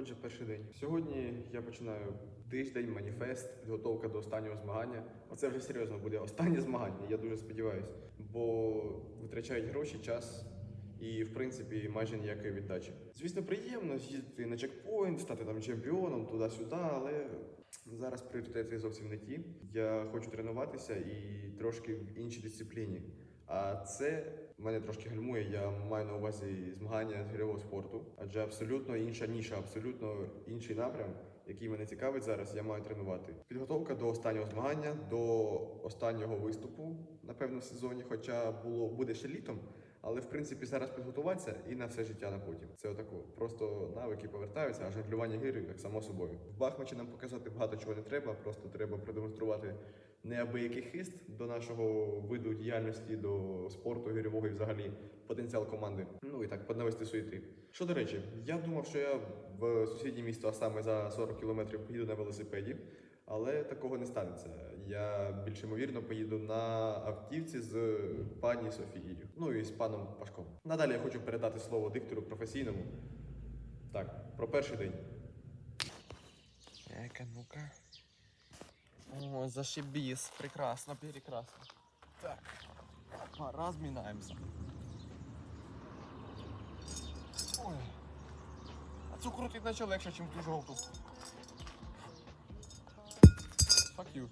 Отже, перший день. Сьогодні я починаю тиждень, маніфест, підготовка до останнього змагання. Оце вже серйозно буде останнє змагання, я дуже сподіваюся. Бо витрачають гроші, час і, в принципі, майже ніякої віддачі. Звісно, приємно їздити на чекпоінт, стати там чемпіоном туди-сюди, але зараз пріоритети зовсім не ті. Я хочу тренуватися і трошки в іншій дисципліні. А це мене трошки гальмує. Я маю на увазі змагання з гірьового спорту, адже абсолютно інша ніша, абсолютно інший напрям, який мене цікавить зараз. Я маю тренувати. Підготовка до останнього змагання, до останнього виступу, напевно, в сезоні. Хоча було буде ще літом. Але в принципі зараз підготуватися і на все життя на потім. Це отако. Просто навики повертаються, а жонглювання гирів так само собою. В Бахмачі нам показати багато чого не треба, просто треба продемонструвати неабиякий хист до нашого виду діяльності, до спорту гірьового і взагалі потенціал команди. Ну і так, поднавести суєти. Що до речі, я думав, що я в сусіднє місто, а саме за 40 кілометрів поїду на велосипеді. Але такого не станеться. Я більш ймовірно поїду на автівці з пані Софією. Ну і з паном Пашком. Надалі я хочу передати слово диктору професійному. Так, про перший день. Ну-ка. О, зашибись. Прекрасно, прекрасно. Так, опа, разминаемся. Ой. А цю крутить наче легше, ніж ту жовту. Fuck you.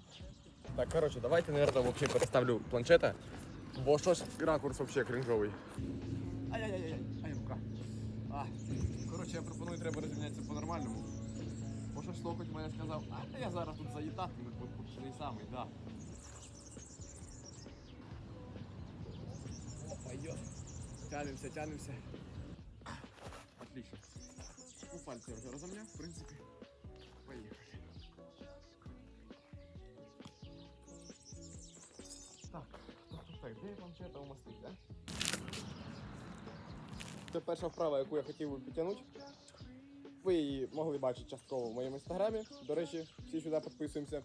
Так, короче, давайте, наверное, вообще переставлю планшета. Бо щось ракурс вообще кринжовий. Ай-яй-яй-яй, ай, рука. А, коротше, я пропоную, треба розмінятися по-нормальному. Щось локоть мене сказав, а я зараз тут заїтатиму, бо не самий, да. Опа, йо. Тянемося, тянемося. Отлично. Ну, пальці я вже розомняв, в принципі. Поїхали. Так, так, так, так, де планшета умастить, да? Це перша вправа, яку я хотів би підтягнути. Ви її могли бачити частково в моєму інстаграмі. До речі, всі сюди підписуємося.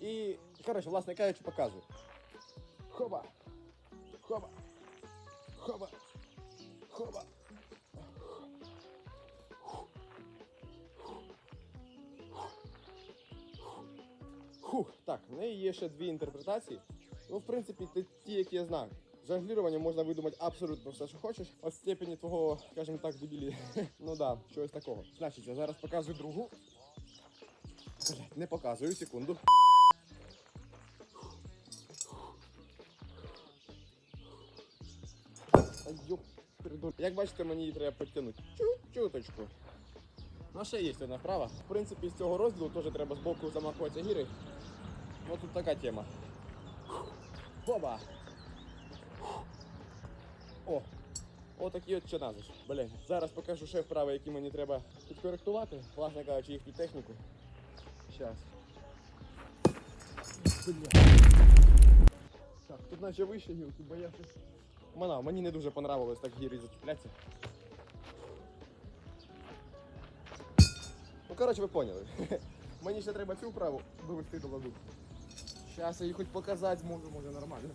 І, коротше, власне кажучи, показую. Хоба! Хоба! Хоба! Хоба! Хух, так, в неї є ще дві інтерпретації. Ну, в принципі, ті- які я знаю. Жонглірування можна видумати абсолютно все, що хочеш. От степені твого, скажімо так, дебілі. ну да, щось такого. Значить, я зараз показую другу. Не показую, секунду. Як бачите, мені її треба підтягнути. Чуть-чуточку. Ну, ще є одна вправа. В принципі, з цього розділу теж треба збоку замахуватися гіри. Ну тут така тема. Хоба! О! Отакі от чиназиш. Блін, зараз покажу ще вправи, які мені треба підкоректувати, власне кажучи, їхню техніку. Щас. Так, тут наче вище гілки, бо я щось. Мана, мені не дуже понравилось так гірі зачіплятися. Ну, коротше, ви поняли. Мені ще треба цю вправу вивести до ладу. Зараз я її хоч показати зможу, може нормально.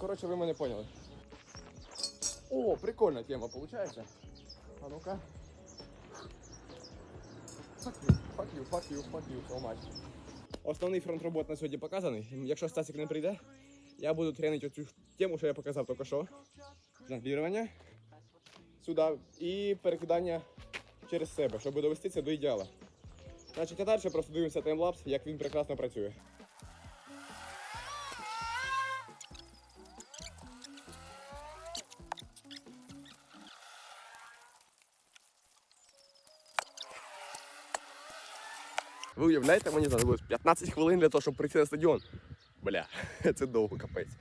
Коротше, ви мене поняли. О, прикольна тема, виходить. А ну-ка. Fuck you, fuck you, fuck you, fuck you so much. Основний фронт робот на сьогодні показаний. Якщо Стасик не прийде, я буду тренити оцю тему, що я показав тільки що. Жонглірування. Сюди і перекидання через себе, щоб довести це до ідеала. Значить, а далі просто дивимося таймлапс, як він прекрасно працює. Уявляєте, мені знадобилось 15 хвилин для того, щоб прийти на стадіон. Бля, це довго капець.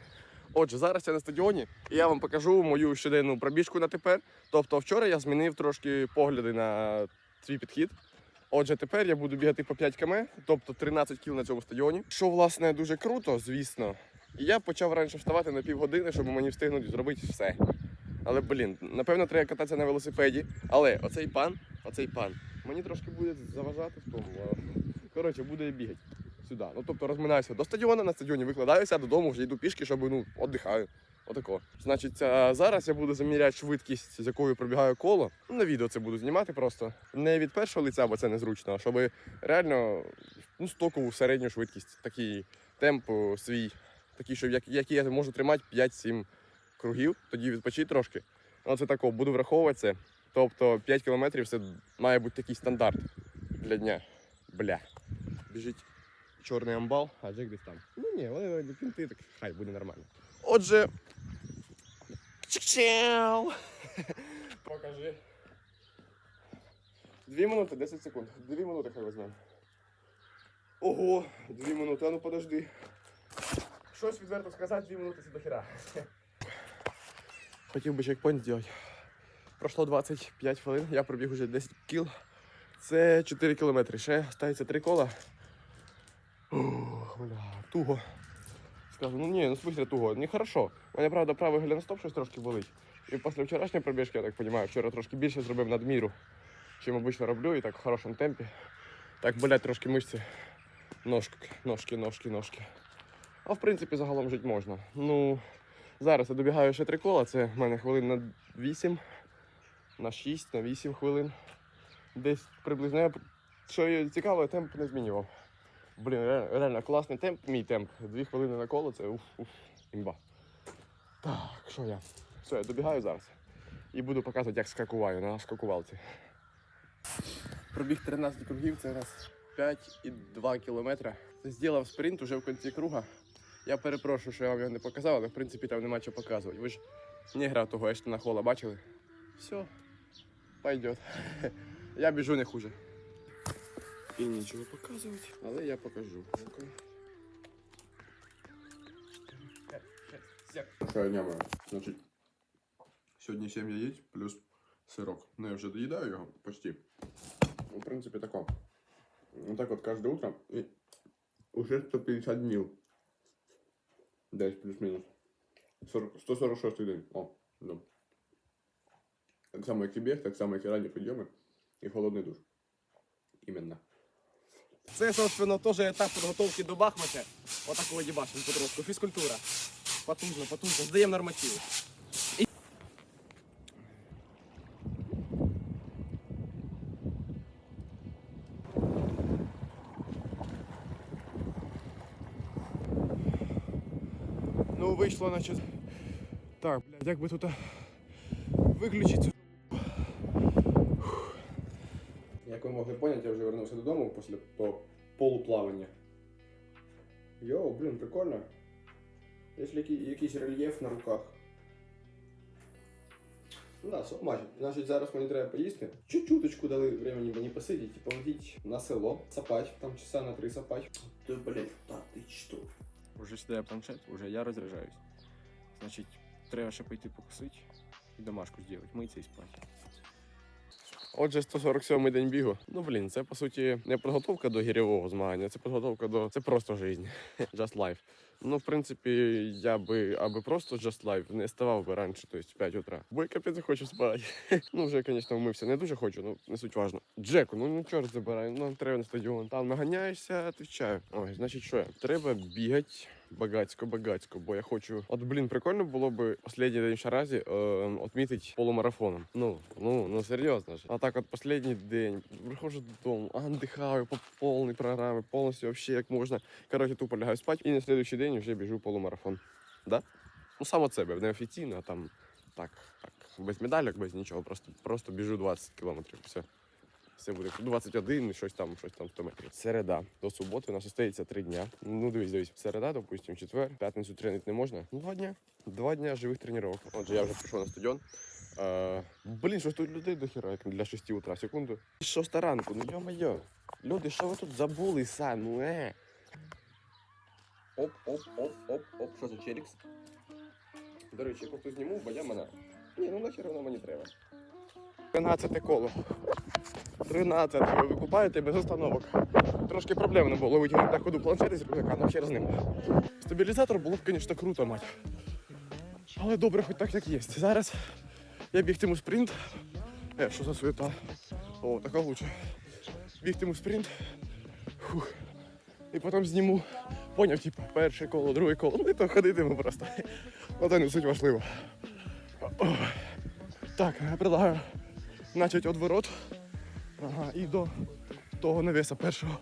Отже, зараз я на стадіоні, і я вам покажу мою щоденну пробіжку на тепер. Тобто вчора я змінив трошки погляди на свій підхід. Отже, тепер я буду бігати по 5 км, тобто 13 кіл на цьому стадіоні. Що, власне, дуже круто, звісно. І я почав раніше вставати на півгодини, щоб мені встигнути зробити все. Але, блін, напевно, треба кататися на велосипеді. Але оцей пан, оцей пан, мені трошки буде заважати в тому. Коротше, буде бігати сюди. Ну, тобто розминаюся до стадіону, на стадіоні викладаюся, додому вже йду пішки, щоб ну, віддихаю. Отако. Значить, зараз я буду заміряти швидкість, з якою пробігаю коло. Ну, на відео це буду знімати просто. Не від першого лиця, бо це незручно, а щоб реально ну, стокову середню швидкість, такий темп свій, такий, що який я можу тримати 5-7 кругів, тоді відпочити трошки. Оце тако, буду враховувати це. Тобто 5 кілометрів це має бути такий стандарт для дня. Бля. Біжить чорний амбал, а Джек десь там. Ну ні, вони кінти, так хай буде нормально. Отже. Чик-чау! Покажи. Дві минути, 10 секунд. Дві минути хай візьмемо. Ого, дві минути, а ну подожди. Щось відверто сказати, дві минути це дохера. Хотів би чекпоінт зробити. Пройшло 25 хвилин, я пробіг уже 10 кіл. Це 4 кілометри. Ще стається 3 кола. Туго. Скажу, ну ні, ну в туго, не хорошо. У мене, правда, правий голеностоп щось трошки болить. І після вчорашньої пробіжки, я так розумію, вчора трошки більше зробив надміру, чим обично роблю, і так в хорошому темпі. Так болять трошки мишці. Ножки, ножки, ножки, ножки. А в принципі загалом жити можна. Ну, зараз я добігаю ще три кола, це в мене хвилин на 8, на 6, на 8 хвилин. Десь приблизно. Я, що цікаво, темп не змінював. Блін, ре- реально класний темп, мій темп. Дві хвилини на коло, це уф, уф, імба. Так, що я? Все, я добігаю зараз. І буду показувати, як скакуваю на скакувалці. Пробіг 13 кругів, це нас 5,2 кілометра. Зробив спринт уже в кінці круга. Я перепрошую, що я вам його не показав, але в принципі там нема що показувати. Ви ж не грав того Ештона Хола, бачили? Все, пойдет. Я біжу не хуже. І нічого показувати, але я покажу. Я? Значить, сьогодні 7 яєць плюс сирок. Ну, я вже доїдаю його почти. Ну, В принципі, тако. Вот так вот каждое утро. И уже 150 днів. Десь плюс-мінус. 40 146 день. О, да. Так само, як і біг, так само, як і ранні підйоми і холодний душ. Іменно. Це, собственно, теж етап підготовки до Бахмача. Отакого дібашим потрошку. Фізкультура. Потужно, потужно. Здаємо нормативи. Ну, вийшло, значить. Так, блядь, як би тут а, виключити цю. Ви могли поняти, я вже вернувся додому після того полуплавання. Йоу, блін, прикольно. Є якийсь рельєф на руках. Ну да, мажить. Значить, зараз мені треба поїсти. Чуть-чуточку дали времени мені посидіти і полетіть на село, сапать, там часа на три сапать. Ти, блядь, та ти що? Уже сідає планшет, уже я розряджаюсь. Значить, треба ще пойти покусити і домашку зробити, митися і спати. Отже, 147 день бігу. Ну блін, це по суті не підготовка до гірьового змагання, це підготовка до. Це просто життя. Just life. Ну, в принципі, я би аби просто just life не ставав би раніше, в 5 утра. Бо я капець хочу спати. ну, вже, звісно, вмився. Не дуже хочу, ну не суть важно. Джеку, ну ну чорт забирай, ну нам треба на стадіон. Там наганяєшся, відповідаю. Ой, значить, що? Треба бігати багацько-багацько, бо я хочу. От, блін, прикольно було би останній день в Шаразі е, відмітити полумарафоном. Ну, ну, ну серйозно ж. А так от останній день, приходжу додому, а дихаю по повній програмі, повністю вообще як можна. Коротше, тупо лягаю спати і на наступний день вже біжу полумарафон. Да? Ну, сам себе, не офіційно, а там так, так, без медалек, без нічого, просто, просто біжу 20 кілометрів. Все. Все буде 21, щось там, щось там 100 метрів. Середа до суботи у нас остається три дня. Ну дивись, дивись, середа, допустим, четвер, п'ятницю тренити не можна. Ну, два дня. Два дня живих тренувань. Отже, я вже прийшов на стадіон. Е, блін, що ж тут людей до хіра, як для 6 утра, секунду. Шоста ранку, ну йо-моє. Люди, що ви тут забули, сан? Ну е. Оп, оп, оп, оп, оп, що за челікс? До речі, я просто зніму, бо я мене. Ні, ну нахер воно мені треба. 13 коло. 13 ви викупаєте без остановок. Трошки проблемно було витягнути на ходу планшети з рюкзака, ну хер з ним. Стабілізатор було б, звісно, круто, мать. Але добре, хоч так як є. Зараз я бігтиму спринт. Е, що за суета? О, така лучше. Бігтиму спринт. Фух. І потім зніму Поняв, типу, перше коло, друге коло. Ну і то ходитиму просто. Ну це не суть важливо. Так, я предлагаю начать від ворот. Ага, і до того навіса першого.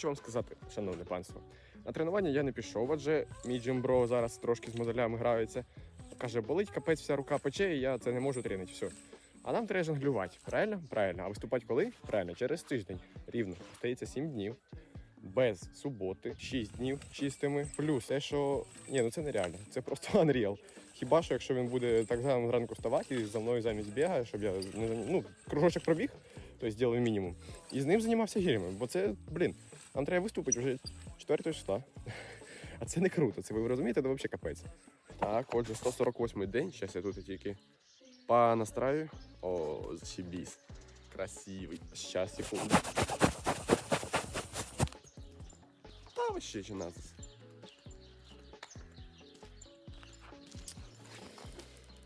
Хочу вам сказати, шановне панство, на тренування я не пішов, адже мій джимбро зараз трошки з моделями грається. Каже, болить капець, вся рука пече, і я це не можу тренити. Все. А нам треба жонглювати. Правильно? Правильно. А виступати коли? Правильно, через тиждень. Рівно. Остається 7 днів. Без суботи, 6 днів чистими. Плюс те, що. Ні, ну це нереально. Це просто unreal. Хіба що, якщо він буде так само зранку вставати і за мною замість бігає, щоб я не ну, кружочок пробіг, тобто зробив мінімум. І з ним займався гірями. Бо це, блін, нам треба виступити вже 4 числа. А це не круто, це ви розумієте, це взагалі капець. Так, отже, 148 день. Зараз я тут тільки понастраю. О, зашибісь. Красивий. Щас, секунду. Та вообще чи назис.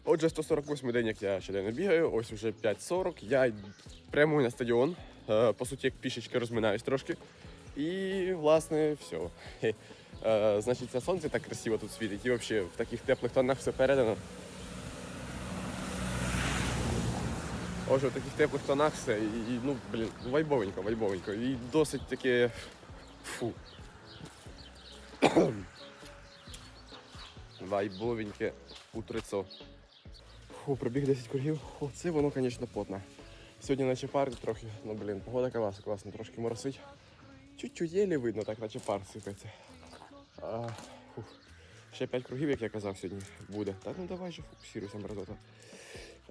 Отже, 148 день, як я щоденно бігаю, ось уже 5.40. Я прямую на стадіон. Е, По суті, як пішечки розминаюсь трошки. І, власне, все. Е, Значить, це сонце так красиво тут світить. І взагалі в таких теплих тонах все передано. Отже, в таких теплих тонах все. І, ну, блін, вайбовенько, вайбовенько. І досить таке. Фу. Вайбовеньке утрицо. Фу, пробіг 10 кругів. Фу, це воно, звісно, потно. Сьогодні наче пар трохи, ну блін, погода класна, класно, трошки моросить. Чуть-чуть єлі видно, так наче пар сипеться. Ще 5 кругів, як я казав сьогодні, буде. Та ну давай же фокусируйся, мразота.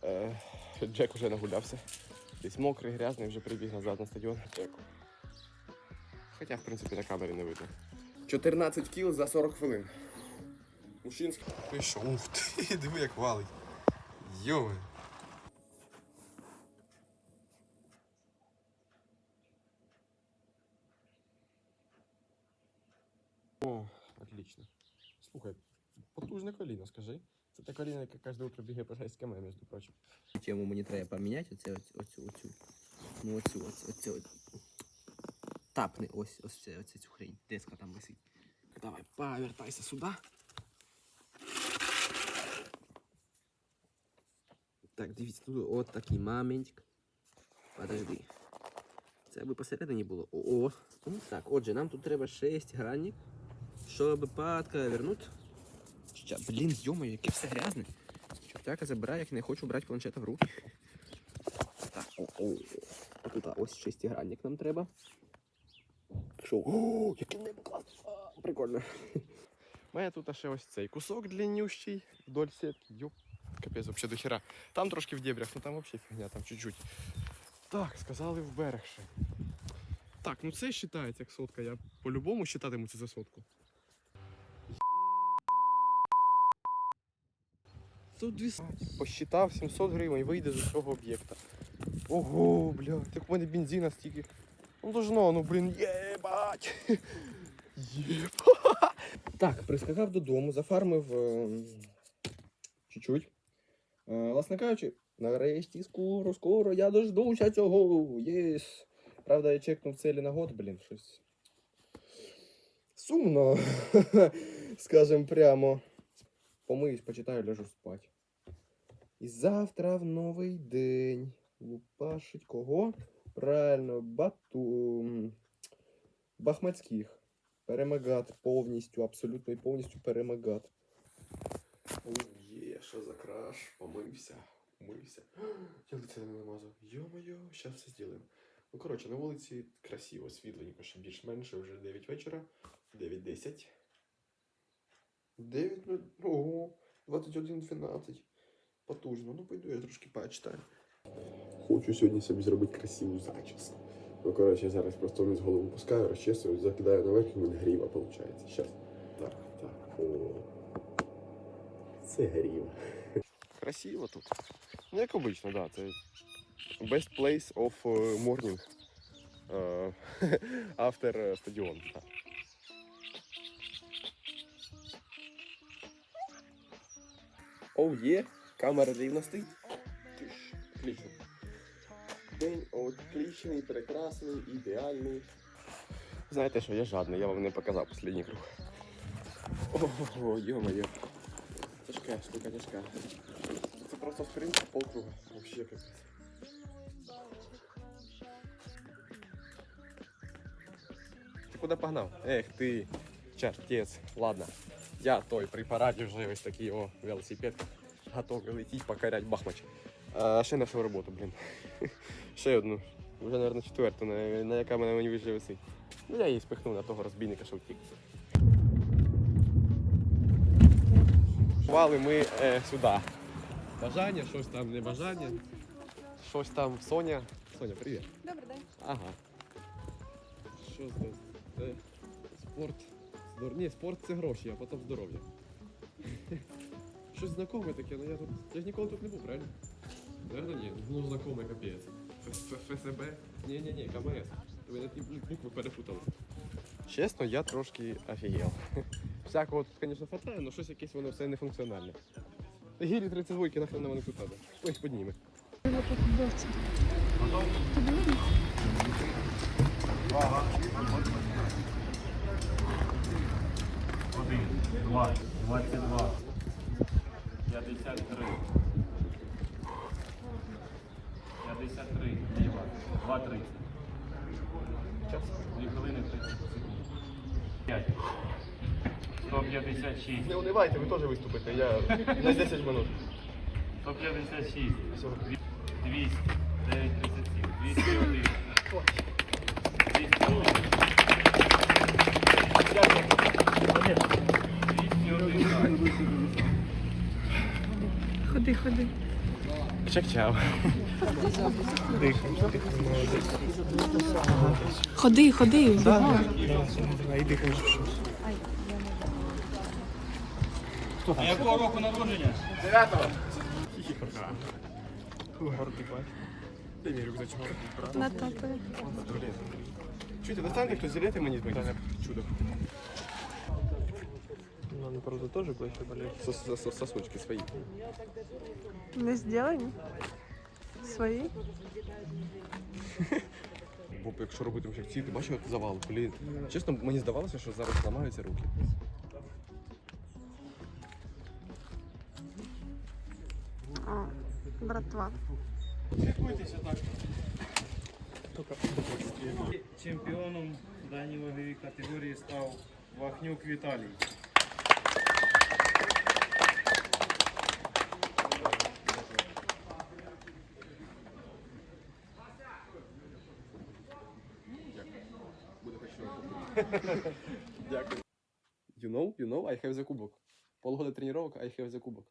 Е, Джек уже нагулявся. Десь мокрий, грязний, вже прибіг назад на стадіон. Джеку. Хоча, в принципі, на камері не видно. 14 кіл за 40 хвилин. Мужчинський. Ти що? Ух ти, диви, як валить. Йови. О, отлично. Слухай, потужне коліно, скажи. Це те коліно, яке кожне утро бігає по 6 км, між прочим. Тему мені треба поміняти оце, оцю, оцю, оцю. Ну оцю, оцю, оцю. Тапни ось, ось це, оце цю хрень. Деска там висить. Давай, повертайся сюди. Так, дивіться, тут от такий моментик. Подожди. Це аби посередині було. О, ну так, отже, нам тут треба 6 гранів, щоб підковернути. Ща, блін, йомо, яке все грязне. Чортяка забирає, як не хочу брати планшета в руки. Так, о, о. А тут а, ось шестигранник нам треба. Що? О, який небо клас. А, Прикольно. У мене тут ще ось цей кусок длиннющий вдоль сетки. Йоп, капець, вообще до хера. Там трошки в дебрях, ну там вообще фігня, там чуть-чуть. Так, сказали в берег ще. Так, ну це вважається як сотка. Я по-любому вважатиму це за сотку. Тут дві Посчитав 700 гривень, вийде з цього об'єкта. Ого, бля, так в мене бензина стільки. Ну должно, ну блін, єбать. Єбать. Так, прискакав додому, зафармив е, чуть-чуть. Е, власне кажучи, нарешті скоро, скоро я дождуся цього. Єс. Правда, я чекнув целі на год, блін, щось. Сумно, скажем прямо. Помиюсь, почитаю, ляжу спать. І завтра в новий день. Лупашить кого? Правильно, Бату. Бахмацьких. Перемагати повністю, абсолютно і повністю перемагати. Є, що за краш, помився, помився. Я лице не намазав. Йо-моє, зараз все зробимо. Ну, коротше, на вулиці красиво, світленько, ще більш-менше, вже 9 вечора, 9.10. 9, ну, ого, 21.12. Потужно. Ну, пойду я трошки почитаю. Хочу сьогодні собі зробити красиву зачіску. Ну, коротше, зараз просто вниз голову пускаю, розчесую, закидаю наверх і в мене гріва виходить. Щас. Так, так. О. Це грів. Красиво тут. Ну, як обично, так. Да, це best place of uh, morning uh, after uh, стадіон. Оу є, камера рівно стоїть. День отличний, прекрасний, ідеальний. Знаєте що, я жадний, я вам не показав останній круг. Ого, йо-моє. Тяжка, штука тяжка. Це просто спринт полкруга. Вообще капець. Ти куди погнав? Ех ти, чертець. Ладно. Я той при параді вже ось такий о велосипед. Готовий летіть, покорять Бахмач. А ще на свою роботу, блін. ще одну. Вже, мабуть, четверту, на, на яка мене мені вище висить. Ну я її спихнув на того розбійника, що втік. Вали ми е, сюди. Бажання, щось там не бажання. Щось там Соня. Соня, привіт. Добрий день. Ага. Що? Це спорт. Ні, спорт це гроші, а потім здоров'я. Щось знакоме таке, але я тут. Я ж ніколи тут не був, правильно? Наверно, ні. Ну знакоме капець. ФСБ? Ні, ні, ні, КМС. Ви ті букви перепутали. Чесно, я трошки офігел. Всякого тут, звісно, хватає, але щось якесь воно все не функціональне. Гірі 32, двойки нахрен на мене тут треба. Ось підніме. Готов? 20, 22, 53, 53, ліва, 2, 30. Час, 2 хвилини, 30 секунд. 5, 156, Не унивайте, ви теж виступите, я на 10 минут. 156, 200. Ходи, ходи. Чак-чау. Ходи, ходи, бігом. А якого року народження? Дев'ятого. Де мій рюкзачок? На топи. Чуєте, достаньте хтось зілети мені чудо. Ну, они, правда, тоже плохо болеют. Сосочки свои. Не зроблені? Свої? Бо якщо робити інфекції, ти бачив от завал, блін. Чесно, мені здавалося, що зараз зламаються руки. О, братва. Чемпіоном в даній ваговій категорії став Вахнюк Віталій. Дякую. You know, you know, I have the кубок. Полгода тренировок, I have the кубок.